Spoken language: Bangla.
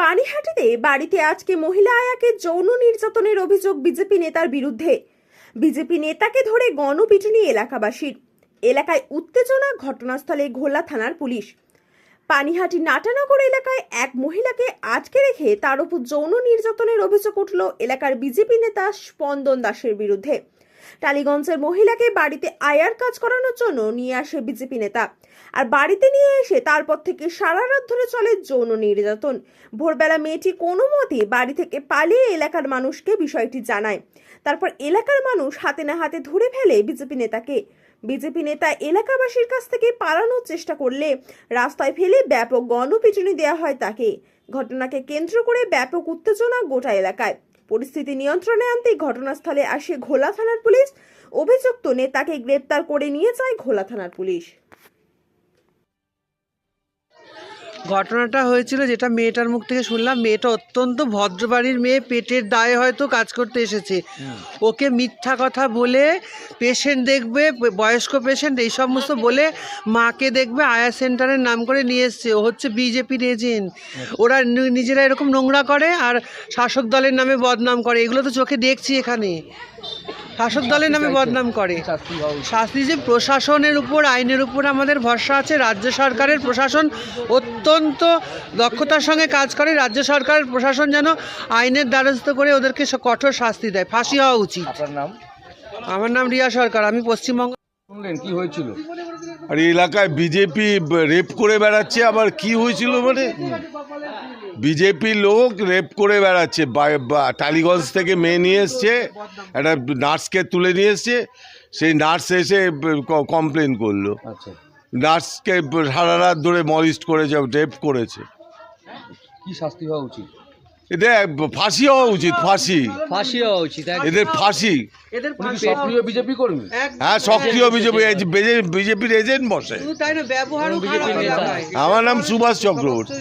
পানিহাটিতে বাড়িতে আজকে মহিলা আয়াকে যৌন নির্যাতনের অভিযোগ বিজেপি নেতার বিরুদ্ধে। বিজেপি নেতাকে ধরে গণপিটুনি এলাকাবাসীর। এলাকায় উত্তেজনা ঘটনাস্থলে ঘোলা থানার পুলিশ। পানিহাটি নাটানগর এলাকায় এক মহিলাকে আটকে রেখে তার উপর যৌন নির্যাতনের অভিযোগ উঠল এলাকার বিজেপি নেতা স্পন্দন দাসের বিরুদ্ধে। টালিগঞ্জের মহিলাকে বাড়িতে আয়ার কাজ করানোর জন্য নিয়ে আসে বিজেপি নেতা। আর বাড়িতে নিয়ে এসে তারপর থেকে সারা রাত ধরে চলে যৌন নির্যাতন। ভোরবেলা মেয়েটি কোনো মতে বাড়ি থেকে পালিয়ে এলাকার মানুষকে বিষয়টি জানায়। তারপর এলাকার মানুষ হাতে না হাতে ধরে ফেলে বিজেপি নেতাকে। বিজেপি নেতা এলাকাবাসীর কাছ থেকে পালানোর চেষ্টা করলে রাস্তায় ফেলে ব্যাপক গণপিটুনি দেওয়া হয় তাকে। ঘটনাকে কেন্দ্র করে ব্যাপক উত্তেজনা গোটা এলাকায়। পরিস্থিতি নিয়ন্ত্রণে আনতে ঘটনাস্থলে আসে ঘোলা থানার পুলিশ। অভিযুক্ত নেতাকে গ্রেপ্তার করে নিয়ে যায় ঘোলা থানার পুলিশ। ঘটনাটা হয়েছিল যেটা মেয়েটার মুখ থেকে শুনলাম। মেয়েটা অত্যন্ত ভদ্র বাড়ির মেয়ে পেটের দায়ে হয়তো কাজ করতে এসেছে। ওকে মিথ্যা কথা বলে পেশেন্ট দেখবে বয়স্ক পেশেন্ট এই সমস্ত বলে মাকে দেখবে আয়া সেন্টারের নাম করে নিয়ে এসছে। ও হচ্ছে বিজেপির এজেন্ট ওরা নিজেরা এরকম নোংরা করে আর শাসক দলের নামে বদনাম করে। এগুলো তো চোখে দেখছি এখানে। শাসক দলের নামে বদনাম করে। শাস্তি যে প্রশাসনের উপর আইনের উপর আমাদের ভরসা আছে রাজ্য সরকারের প্রশাসন অত্যন্ত দক্ষতার সঙ্গে কাজ করে রাজ্য সরকারের প্রশাসন যেন আইনের দ্বারস্থ করে ওদেরকে কঠোর শাস্তি দেয়। ফাঁসি হওয়া উচিত। আমার নাম রিয়া সরকার আমি পশ্চিমবঙ্গ শুনলেন কি হয়েছিল? আর এলাকায় বিজেপি রেপ করে বেড়াচ্ছে আবার কি হয়েছিল মানে? বিজেপি লোক রেপ করে বেড়াচ্ছে টালিগঞ্জ থেকে মেয়ে নিয়ে এসছে একটা নার্সকে তুলে নিয়ে এসছে সেই নার্স এসে কমপ্লেন করল। আচ্ছা। নার্সকে সারা রাত ধরে মলিস্ট করেছে রেপ করেছে। কি শাস্তি হওয়া উচিত? এদের ফাঁসি হওয়া উচিত ফাঁসি। ফাঁসি হওয়া উচিত এদের ফাঁসি। এদের সক্রিয় বিজেপি কর্মী? হ্যাঁ সক্রিয় বিজেপি বিজেপির এজেন্ট বসে। তাই না ব্যবহারও। আমার নাম সুভাষ চক্রবর্তী।